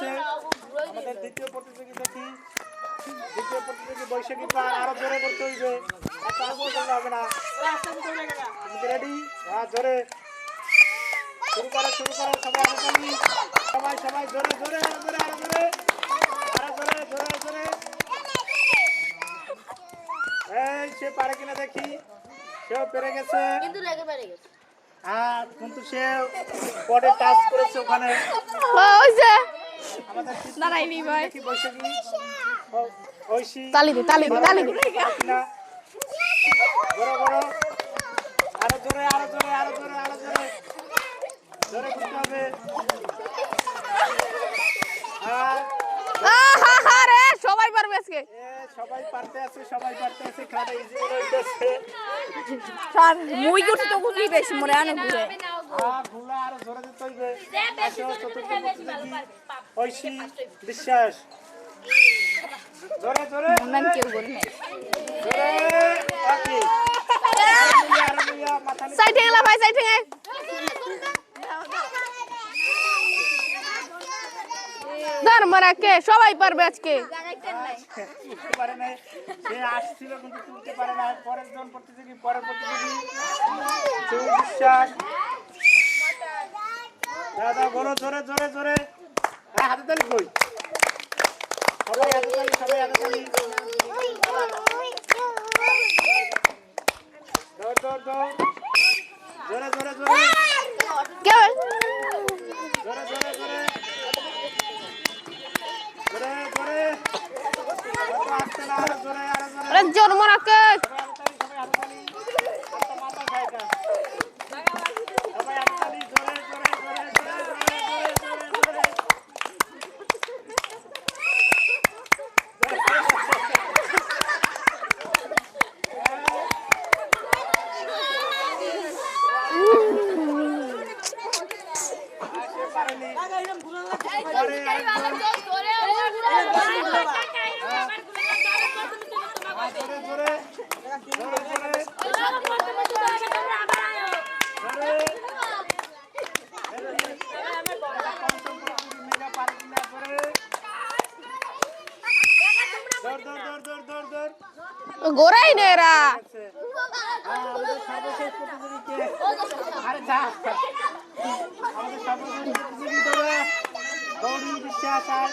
প্রতিযোগী আমাদের দ্বিতীয় প্রতিযোগিতা কি দ্বিতীয় প্রতিযোগী বৈশাখী পার আরও জোরে করতে হইবে। হবে না। রেডি হ্যাঁ জোরে। শুরু করো শুরু করো সবাই আরও সবাই সবাই জোরে জোরে আরও জোরে আরও জোরে। আরও জোরে জোরে জোরে। এই সে পারে কিনা দেখি। সেও পেরে গেছে। কিন্তু লেগে পেরে গেছে। হ্যাঁ কিন্তু সে পরে টাচ করেছে ওখানে। দাঁড়াইনি ভাই। তালি দি তালি দি তালি দি। না বড় বড় আরও জোরে আরও জোরে আরও জোরে আরও জোরে জোরে করতে হবে আর আহা হা রে সবাই পারবে আজকে। সবাই পারতে আছে সবাই পারতে আছে ইজি স্যার মুই করতে তো খুবই বেশি মনে আনে ঘুরে। আর ঘোলা আরও জোরে দিতে হইবে। আসো চতুর্থ প্রতিযোগী ঐশী বিশ্বাস। জোরে জোরে ম্যাম কেউ নাই নিচে। সাইড ভাই সাইড। থেকে ধর মারা কে সবাই পারবে আজকে। পারে নাই। সে আসছিল কিন্তু তুলতে পারে না পরের জন প্রতিযোগী পরের প্রতিযোগী। বিশ্বাস। দাদা বলো জোরে জোরে জোরে হ্যাঁ হাতে তালি কই সবাই হাতে তালি সবাই হাতে তালি। দৌড় দৌড় দৌড় জোরে জোরে জোরে। কে জোরে জোরে জোরে। জোরে জোরে। কত আসছে না জোরে জোরে। আরে জোর গোড়াই নেরা আরে যা আমাদের সর্বশেষ প্রতিযোগিতা আর।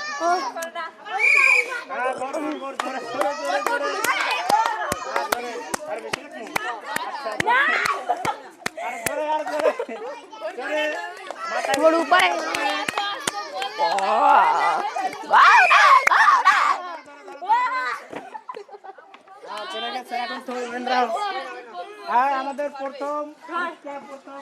হ্যাঁ, আমাদের প্রথম প্রথম।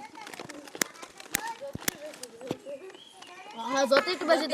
Arrasou, tem que fazer